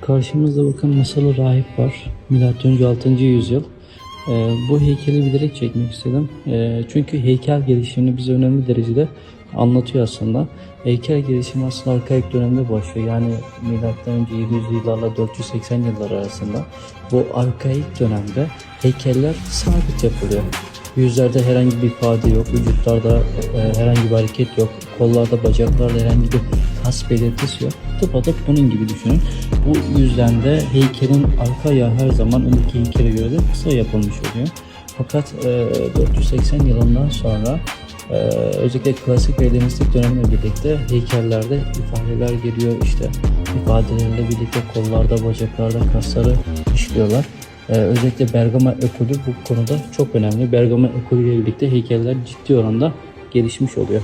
Karşımızda bakın masalı rahip var. Milattan önce 6. yüzyıl. Ee, bu heykeli bilerek çekmek istedim. Ee, çünkü heykel gelişimini bize önemli derecede anlatıyor aslında. Heykel gelişimi aslında arkaik dönemde başlıyor. Yani milattan önce 700 yıllarla 480 yıllar arasında. Bu arkaik dönemde heykeller sabit yapılıyor. Yüzlerde herhangi bir ifade yok, vücutlarda e, herhangi bir hareket yok, kollarda, bacaklarda herhangi bir kas belirtisi yok. Tıpatıp bunun gibi düşünün. Bu yüzden de heykelin arka ayağı her zaman öndeki heykele göre de kısa yapılmış oluyor. Fakat e, 480 yılından sonra e, özellikle klasik ve Helenistik dönemle birlikte heykellerde ifadeler geliyor işte ifadelerle birlikte kollarda, bacaklarda kasları işliyorlar. Ee, özellikle Bergama ekolü bu konuda çok önemli. Bergama ekolü ile birlikte heykeller ciddi oranda gelişmiş oluyor.